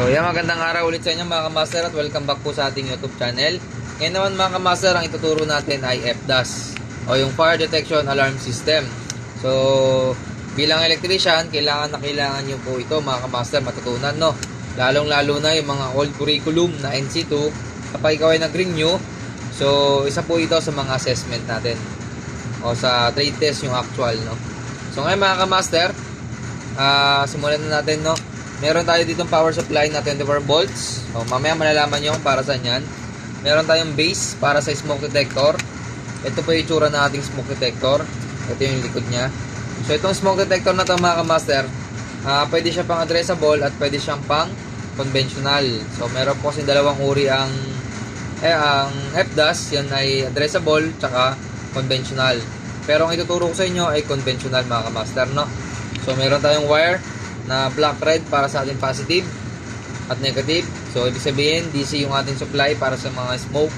So yan, magandang araw ulit sa inyo mga kamaster at welcome back po sa ating YouTube channel. Ngayon naman mga kamaster, ang ituturo natin ay FDAS o yung Fire Detection Alarm System. So bilang electrician, kailangan na kailangan nyo po ito mga kamaster matutunan no. Lalong lalo na yung mga old curriculum na NC2 kapag ikaw ay nag-renew. So isa po ito sa mga assessment natin o sa trade test yung actual no. So ngayon mga kamaster, ah simulan na natin no. Meron tayo dito power supply na 24 volts. So, mamaya malalaman nyo para saan yan. Meron tayong base para sa smoke detector. Ito po yung itsura ng ating smoke detector. Ito yung likod niya. So, itong smoke detector na ito mga kamaster, ah pwede siya pang addressable at pwede siyang pang conventional. So, meron po kasi dalawang uri ang eh, ang FDAS, yan ay addressable tsaka conventional. Pero ang ituturo ko sa inyo ay conventional mga kamaster, no? So, meron tayong wire na black red para sa ating positive at negative. So, ibig sabihin, DC yung ating supply para sa mga smoke.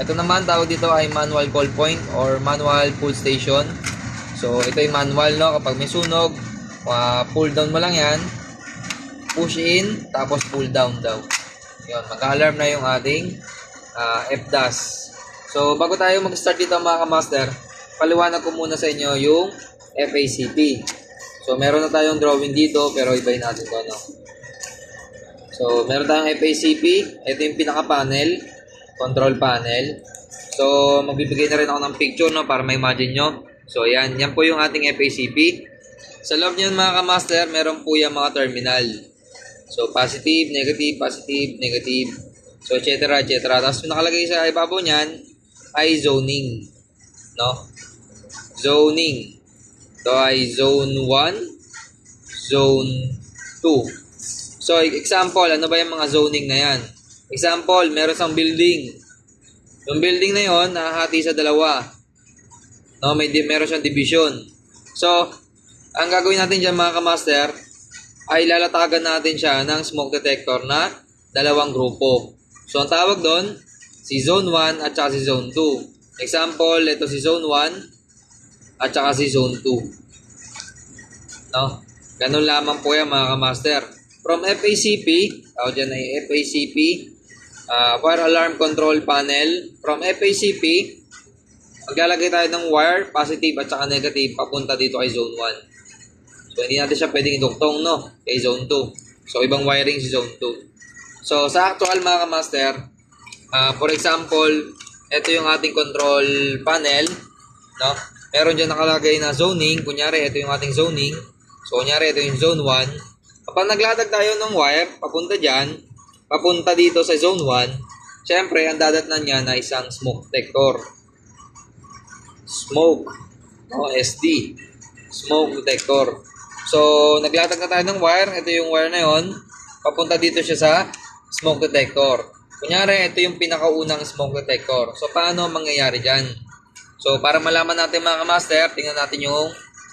Ito naman, tawag dito ay manual call point or manual pull station. So, ito yung manual, no? Kapag may sunog, uh, pull down mo lang yan. Push in, tapos pull down daw. Yun, mag-alarm na yung ating uh, FDAS. So, bago tayo mag-start dito mga kamaster, paliwanag ko muna sa inyo yung FACP. So, meron na tayong drawing dito, pero ibayin natin to, no? So, meron tayong FACP. Ito yung pinaka-panel, control panel. So, magbibigay na rin ako ng picture, no, para ma-imagine nyo. So, yan. Yan po yung ating FACP. Sa loob niyan, mga kamaster, meron po yung mga terminal. So, positive, negative, positive, negative. So, etc. etc. Tapos, nakalagay sa ibabaw niyan ay zoning. No? Zoning. Ito ay zone 1, zone 2. So, example, ano ba yung mga zoning na yan? Example, meron isang building. Yung building na yon nahahati sa dalawa. No, may meron siyang division. So, ang gagawin natin dyan mga kamaster, ay lalatagan natin siya ng smoke detector na dalawang grupo. So, ang tawag doon, si Zone 1 at si Zone 2. Example, ito si Zone 1 at saka si Zone 2. No? Ganun lamang po yan mga kamaster. From FACP, tawag dyan ay FACP, uh, Fire Alarm Control Panel. From FACP, maglalagay tayo ng wire, positive at saka negative, papunta dito kay Zone 1. So, hindi natin siya pwedeng iduktong, no? Kay Zone 2. So, ibang wiring si Zone 2. So, sa actual mga kamaster, uh, for example, ito yung ating control panel, no? Meron dyan nakalagay na zoning. Kunyari, ito yung ating zoning. So, kunyari, ito yung zone 1. Kapag naglatag tayo ng wire, papunta dyan, papunta dito sa zone 1, syempre, ang dadatnan niya na isang smoke detector. Smoke. No, SD. Smoke detector. So, naglatag na tayo ng wire. Ito yung wire na yon. Papunta dito siya sa smoke detector. Kunyari, ito yung pinakaunang smoke detector. So, paano mangyayari dyan? So, para malaman natin mga kamaster, tingnan natin yung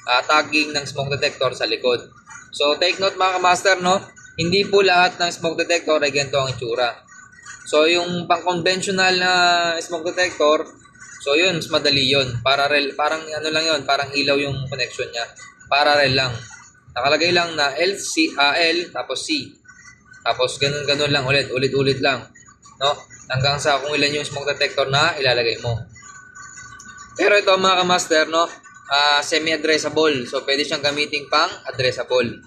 uh, tagging ng smoke detector sa likod. So, take note mga kamaster, no? Hindi po lahat ng smoke detector ay ganito ang itsura. So, yung pang-conventional na smoke detector, so yun, mas madali yun. Parallel, parang ano lang yun, parang ilaw yung connection niya. Parallel lang. Nakalagay lang na L, C, A, L, tapos C. Tapos ganun-ganun lang ulit, ulit-ulit lang. No? Hanggang sa kung ilan yung smoke detector na ilalagay mo. Pero ito mga kamaster, no? Uh, semi-addressable. So, pwede siyang gamitin pang addressable.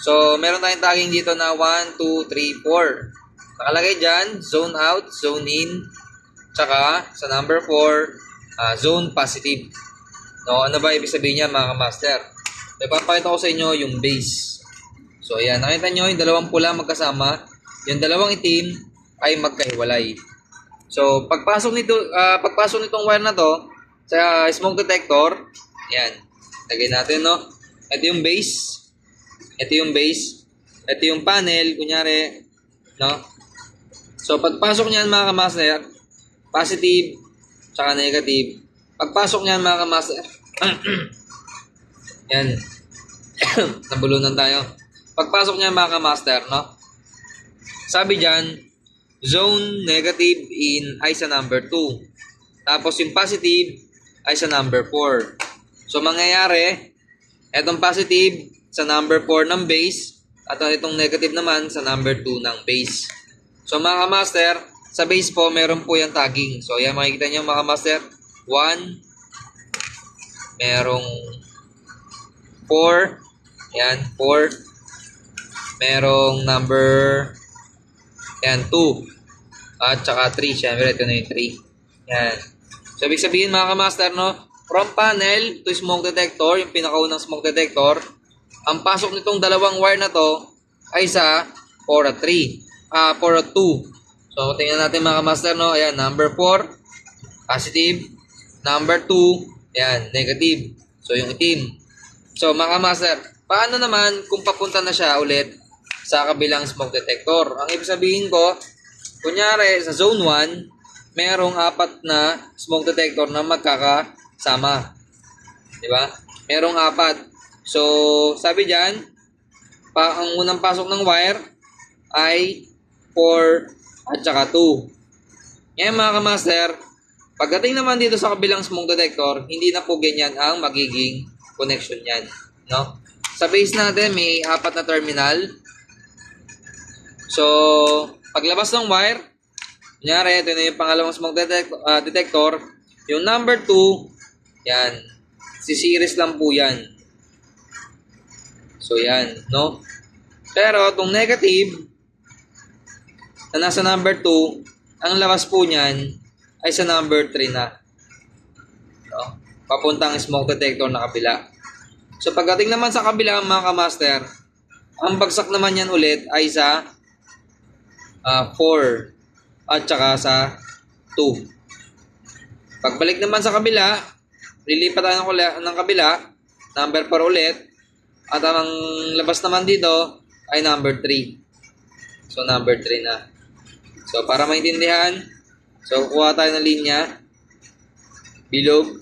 So, meron tayong tagging dito na 1, 2, 3, 4. Nakalagay dyan, zone out, zone in, tsaka sa number 4, uh, zone positive. No, ano ba ibig sabihin niya mga kamaster? Ipapakita ko sa inyo yung base. So, ayan. Nakita nyo yung dalawang pula magkasama. Yung dalawang itim ay magkahiwalay. So, pagpasok nito, uh, pagpasok nitong wire na to sa smoke detector, yan. Lagay natin, no? Ito yung base. Ito yung base. Ito yung panel, kunyari, no? So, pagpasok niyan mga kamaster, positive, tsaka negative. Pagpasok niyan mga kamaster, yan. Nabulunan tayo. Pagpasok niyan mga kamaster, no? Sabi diyan, zone negative in ay sa number 2. Tapos yung positive ay sa number 4. So mangyayari, etong positive sa number 4 ng base, At itong negative naman sa number 2 ng base. So mga master, sa base po meron po yung tagging. So yan makikita nyo mga master. 1, merong 4, yan 4, merong number yan 2, at saka 3, syempre ito na yung 3. Yan. So ibig sabihin mga master no, from panel to smoke detector, yung pinakaunang smoke detector, ang pasok nitong dalawang wire na to ay sa 4 at 3. Ah, 4 at 2. So, tingnan natin mga master, no? Ayan, number 4, positive. Number 2, ayan, negative. So, yung itim. So, mga master, paano naman kung papunta na siya ulit sa kabilang smoke detector? Ang ibig sabihin ko, kunyari, sa zone 1, merong apat na smoke detector na magkakasama. Di ba? Merong apat. So, sabi diyan, pa ang unang pasok ng wire ay 4 at saka 2. Ngayon mga kamaster, pagdating naman dito sa kabilang smoke detector, hindi na po ganyan ang magiging connection niyan. No? Sa base natin, may apat na terminal. So, paglabas ng wire, kunyari, ito na yung pangalawang smoke detect- ah, detector. Yung number 2, yan, si series lang po yan. So, yan, no? Pero, itong negative, na nasa number 2, ang labas po niyan ay sa number 3 na. No? Papuntang smoke detector na kabila. So, pagdating naman sa kabila, mga kamaster, ang bagsak naman yan ulit ay sa ah, 4 at saka sa 2. Pagbalik naman sa kabila, lilipat tayo ng, kabila, number 4 ulit, at ang labas naman dito ay number 3. So, number 3 na. So, para maintindihan, so, kuha tayo ng linya, bilog.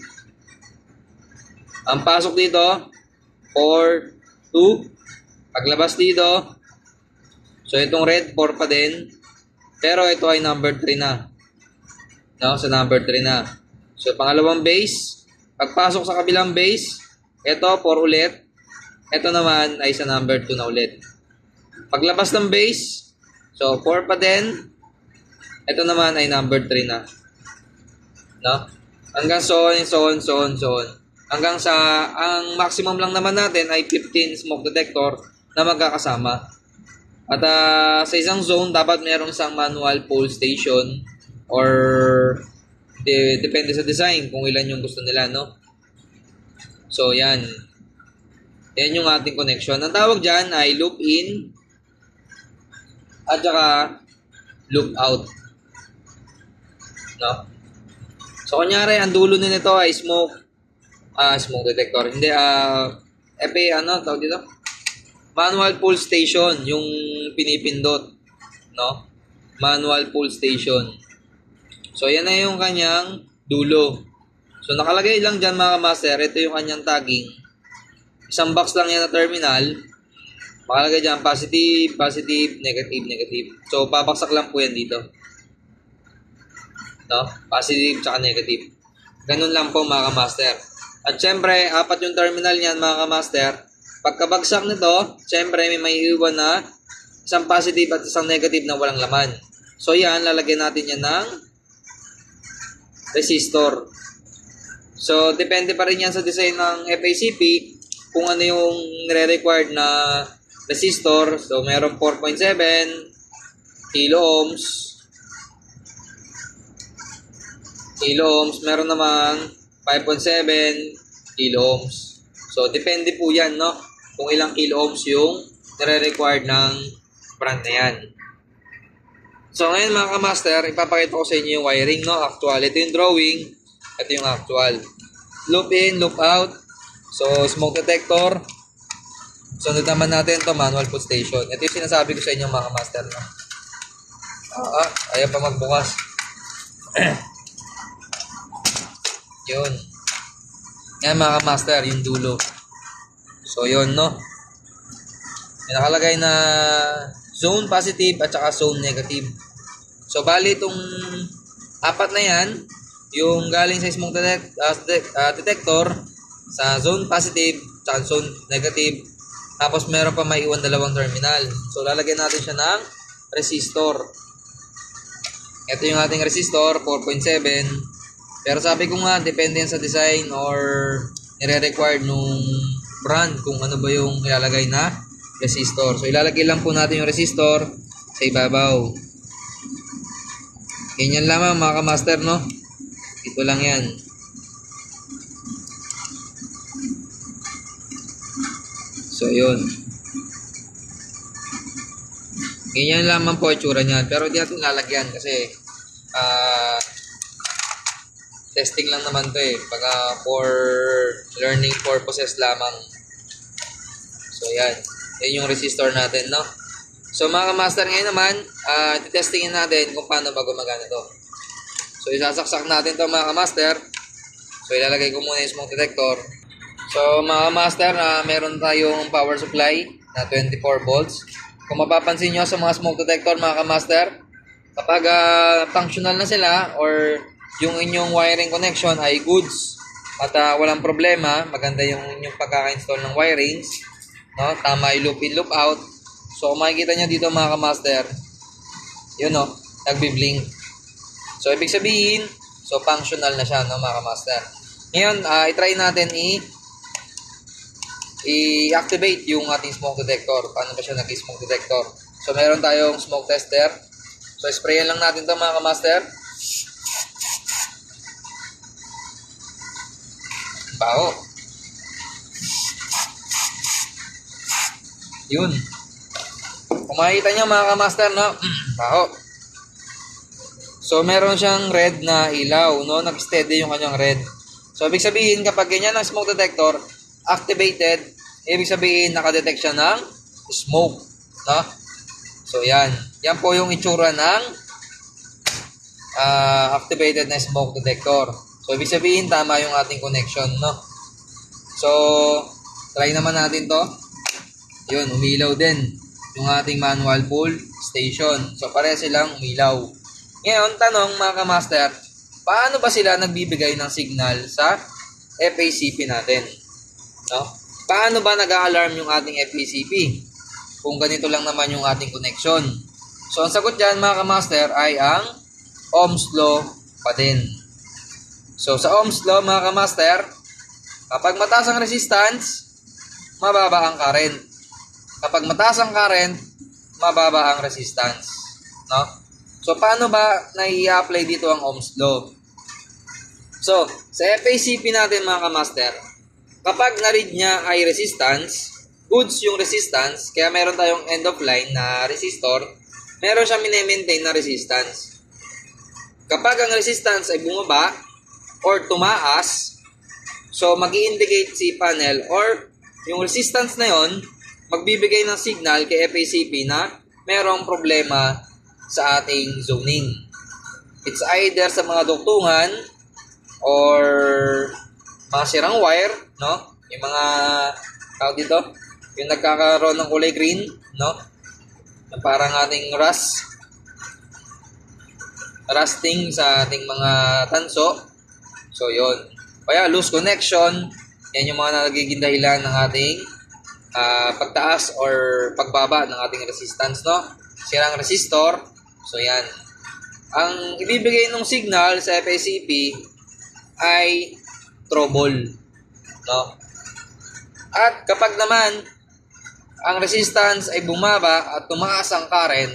Ang pasok dito, 4, 2. Paglabas dito, so, itong red, 4 pa din. Pero ito ay number 3 na. No, sa number 3 na. So, pangalawang base, pagpasok sa kabilang base, ito, 4 ulit. Ito naman ay sa number 2 na ulit. Paglabas ng base, so 4 pa din. Ito naman ay number 3 na. No? Hanggang so on, so on, so on, so on. Hanggang sa, ang maximum lang naman natin ay 15 smoke detector na magkakasama. At ah, sa isang zone, dapat mayroong isang manual pole station or de- depende sa design kung ilan yung gusto nila, no? So, yan. Yan yung ating connection. Ang tawag dyan ay loop in at saka loop out. No? So, kunyari, ang dulo nito ay smoke ah smoke detector. Hindi, ah FA, ano, tawag dito? Manual pull station, yung pinipindot. No? Manual pull station. So, yan na yung kanyang dulo. So, nakalagay lang dyan mga master, ito yung kanyang tagging. Isang box lang yan na terminal. Makalagay dyan, positive, positive, negative, negative. So, babaksak lang po yan dito. No? Positive, tsaka negative. Ganun lang po mga master. At syempre, apat yung terminal niyan mga master. Pagkabagsak nito, syempre may may iwan na isang positive at isang negative na walang laman. So yan, lalagyan natin yan ng resistor. So, depende pa rin yan sa design ng FACP kung ano yung nire-required na resistor. So, meron 4.7 kilo ohms. Kilo ohms. Meron namang 5.7 kilo ohms. So, depende po yan, no? Kung ilang kilo ohms yung nire-required ng brand na yan. So, ngayon mga ka-master, ipapakita ko sa inyo yung wiring, no? Actual. Ito yung drawing. Ito yung actual. Loop in, loop out. So, smoke detector. Sunod naman natin to manual put station. Ito yung sinasabi ko sa inyo mga master. No? Ah, ah, ayaw pa magbukas. yun. Yan mga master, yung dulo. So, yun, no? May nakalagay na zone positive at saka zone negative. So, bali itong apat na yan, yung galing sa smoke ah, ah, detector sa zone positive at zone negative Tapos meron pa may iwan dalawang terminal. So lalagyan natin siya ng resistor. Ito yung ating resistor, 4.7. Pero sabi ko nga, depende sa design or nire-required nung brand kung ano ba yung ilalagay na resistor. So ilalagay lang po natin yung resistor sa ibabaw. Ganyan lamang mga kamaster, no? Ito lang yan. So, yun. Ganyan lamang po itsura niyan. Pero di natin lalagyan kasi ah testing lang naman to eh. Pagka for learning purposes lamang. So, yan. Yan yung resistor natin, no? So, mga master ngayon naman, ah testingin natin kung paano ba gumagana to. So, isasaksak natin to mga master. So, ilalagay ko muna yung smoke detector. So, mga master, na meron tayong power supply na 24 volts. Kung mapapansin nyo sa mga smoke detector, mga master, kapag ah, functional na sila or yung inyong wiring connection ay goods at ah, walang problema, maganda yung inyong pagkaka-install ng wirings, no? tama yung loop in, loop out. So, kung makikita nyo dito mga master, yun no, nagbi-blink. So, ibig sabihin, so functional na siya, no, mga master. Ngayon, ah, i-try natin i- i-activate yung ating smoke detector. Paano ba siya nag-smoke detector? So, meron tayong smoke tester. So, sprayan lang natin to mga master. Baho. Yun. Kung makikita nyo mga kamaster, no? Baho. So, meron siyang red na ilaw, no? Nag-steady yung kanyang red. So, ibig sabihin, kapag ganyan ang smoke detector, activated, ibig sabihin, nakadetect siya ng smoke, no? So, yan. Yan po yung itsura ng ah, activated na smoke detector. So, ibig sabihin, tama yung ating connection, no? So, try naman natin to. Yun, umilaw din yung ating manual pull station. So, pare silang umilaw. Ngayon, tanong mga kamaster, paano ba sila nagbibigay ng signal sa FACP natin? No? Paano ba nag-alarm yung ating FACP? Kung ganito lang naman yung ating connection. So, ang sagot dyan mga kamaster ay ang Ohm's Law pa din. So, sa Ohm's Law mga kamaster, kapag mataas ang resistance, mababa ang current. Kapag mataas ang current, mababa ang resistance. No? So, paano ba nai-apply dito ang Ohm's Law? So, sa FACP natin mga kamaster, kapag na-read niya ay resistance, goods yung resistance, kaya meron tayong end of line na resistor, meron siya mini-maintain na resistance. Kapag ang resistance ay bumaba or tumaas, so mag indicate si panel or yung resistance na yon magbibigay ng signal kay FACP na merong problema sa ating zoning. It's either sa mga duktungan or mga sirang wire, no? Yung mga tawag dito, yung nagkakaroon ng kulay green, no? Na parang ating rust rusting sa ating mga tanso. So, yon. Kaya loose connection, yan yung mga nagiging dahilan ng ating ah, pagtaas or pagbaba ng ating resistance, no? Sirang resistor, so yan. Ang ibibigay ng signal sa FACP ay trouble, no? At kapag naman ang resistance ay bumaba at tumaas ang current,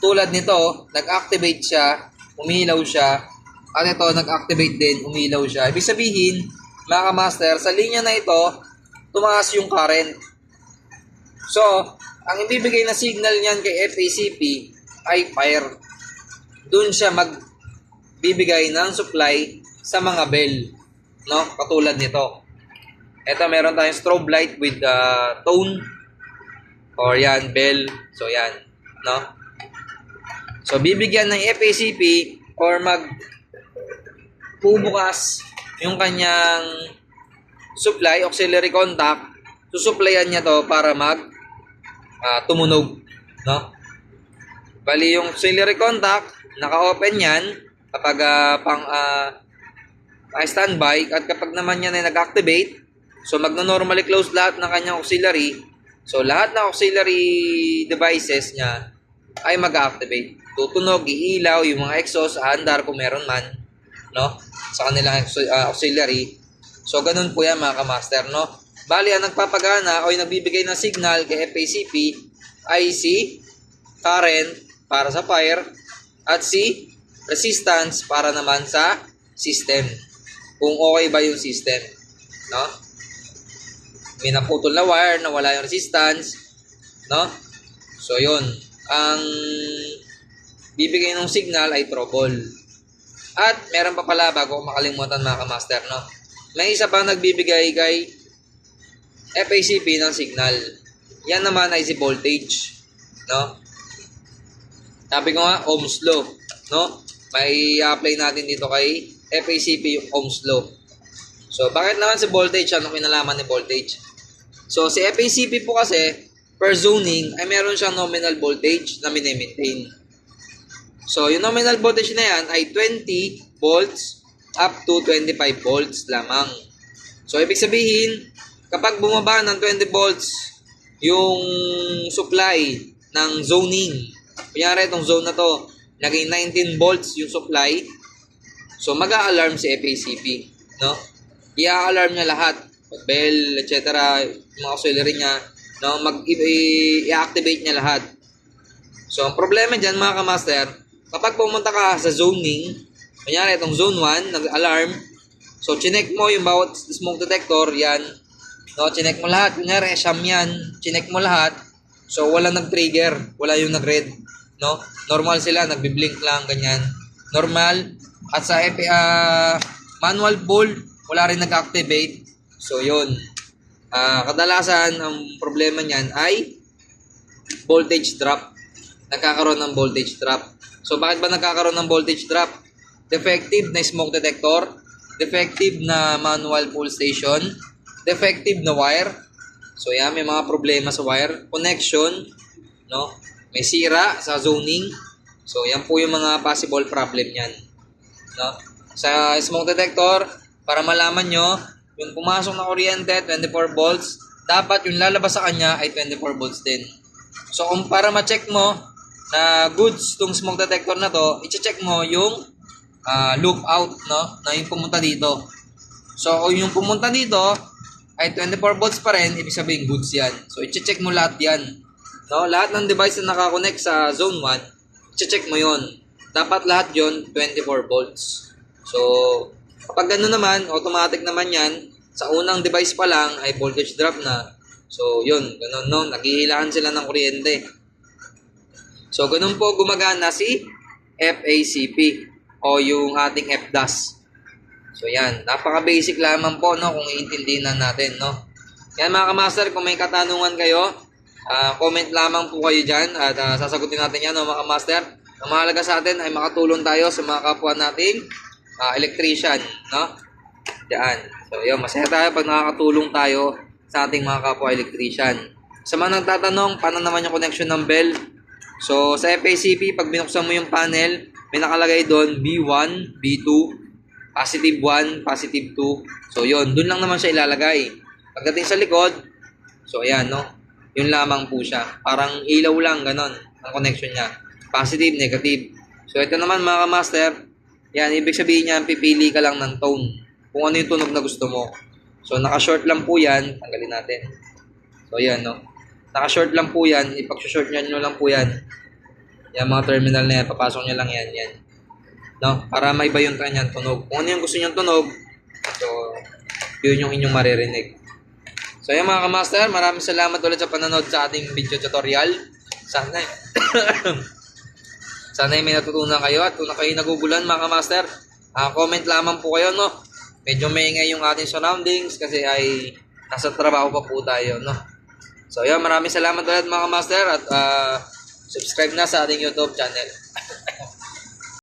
tulad nito, nag-activate siya, umilaw siya, at ito, nag-activate din, umilaw siya. Ibig sabihin, mga master, sa linya na ito, tumaas yung current. So, ang ibibigay na signal niyan kay FACP ay fire. Doon siya magbibigay ng supply sa mga bell. No? Katulad nito. Ito, meron tayong strobe light with uh, tone. Or yan, bell. So, yan. No? So, bibigyan ng FACP or mag bubukas yung kanyang supply, auxiliary contact, susuplayan niya to para mag ah, tumunog, no? Bali yung auxiliary contact, naka-open yan kapag ah, pang pang standby at kapag naman yan ay nag-activate, so magno-normally close lahat ng kanyang auxiliary, So, lahat ng auxiliary devices niya ay mag-activate. Tutunog, iilaw, yung mga exhaust, aandar kung meron man, no? Sa kanilang ah, auxiliary. So, ganun po yan mga kamaster, no? Bali, ang nagpapagana o yung nagbibigay ng signal kay FACP ay si current para sa fire at si resistance para naman sa system. Kung okay ba yung system, no? May naputol na wire na wala yung resistance, no? So, yun. Ang bibigay ng signal ay trouble. At meron pa pala bago ko makalimutan mga kamaster, no? May isa pa nagbibigay kay FACP ng signal. Yan naman ay si voltage, no? Sabi ko nga, Ohm's law, no? May apply natin dito kay FACP yung Ohm's law. So, bakit naman si voltage? Ano kinalaman ni voltage? So, si FACP po kasi, per zoning, ay meron siyang nominal voltage na mini-maintain. So, yung nominal voltage na yan ay 20 volts up to 25 volts lamang. So, ibig sabihin, kapag bumaba ng 20 volts yung supply ng zoning, kunyari itong zone na to, naging 19 volts yung supply, so mag-a-alarm si FACP, no? I-alarm niya lahat, bell, etc., mga auxiliary niya, no? Mag i-activate niya lahat. So, ang problema dyan mga kamaster, kapag pumunta ka sa zoning, kunyari itong zone 1, nag-alarm, so chinek mo yung bawat smoke detector, yan, no, chinek mo lahat, kunyari siyam yan, chinek mo lahat, so wala nag-trigger, wala yung nag-red, no, normal sila, nagbi-blink lang, ganyan, normal, at sa FA, ah, manual pull, wala rin nag-activate, so yun, Ah, kadalasan, ang problema niyan ay voltage drop. Nagkakaroon ng voltage drop. So, bakit ba nagkakaroon ng voltage drop? Defective na smoke detector, defective na manual pull station, defective na wire. So, yan, may mga problema sa wire. Connection, no? May sira sa zoning. So, yan po yung mga possible problem niyan. No? Sa smoke detector, para malaman nyo, yung pumasok na kuryente, 24 volts, dapat yung lalabas sa kanya ay 24 volts din. So, kung para ma-check mo na goods tong smoke detector na to, i-check mo yung ah, loop out, no? Na yung pumunta dito. So, yung pumunta dito ay 24 volts pa rin, ibig sabihin goods yan. So, i-check mo lahat yan. No? Lahat ng device na nakakonect sa zone 1, i-check mo yon. Dapat lahat yon 24 volts. So, kapag gano'n naman, automatic naman yan, sa unang device pa lang ay voltage drop na. So, yun, ganun, no? Naghihilaan sila ng kuryente. So, ganun po gumagana si FACP o yung ating FDAS. So, yan. Napaka-basic lamang po, no? Kung iintindihin na natin, no? Yan, mga kamaster, kung may katanungan kayo, ah, comment lamang po kayo dyan at ah, sasagutin natin yan, no, mga kamaster. Ang mahalaga sa atin ay makatulong tayo sa mga kapwa nating ah, electrician, no? Yan. So, yun, masaya tayo pag nakakatulong tayo sa ating mga kapwa electrician. Sa mga nagtatanong, paano naman yung connection ng bell? So, sa FACP, pag binuksan mo yung panel, may nakalagay doon B1, B2, positive 1, positive 2. So, yun. Doon lang naman siya ilalagay. Pagdating sa likod, so, ayan, no? Yun lamang po siya. Parang ilaw lang, ganon, ang connection niya. Positive, negative. So, ito naman, mga master, yan, ibig sabihin niya, pipili ka lang ng tone. Kung ano yung tunog na gusto mo. So, naka-short lang po yan. Tanggalin natin. So, yan, no? Naka-short lang po yan. Ipag-short nyo lang po yan. Yan, mga terminal na yan. Papasok nyo lang yan, yan. No? Para may iba yung kanyang tunog. Kung ano yung gusto nyo tunog, so, yun yung inyong maririnig. So, yan mga kamaster. Maraming salamat ulit sa panonood sa ating video tutorial. Sana, sana may natutunan kayo at kung na kayo nagugulan mga kamaster, ah, comment lamang po kayo, no? Medyo maingay yung ating surroundings kasi ay nasa trabaho pa po tayo, no? So, yan, maraming salamat ulit mga master at ah, subscribe na sa ating YouTube channel.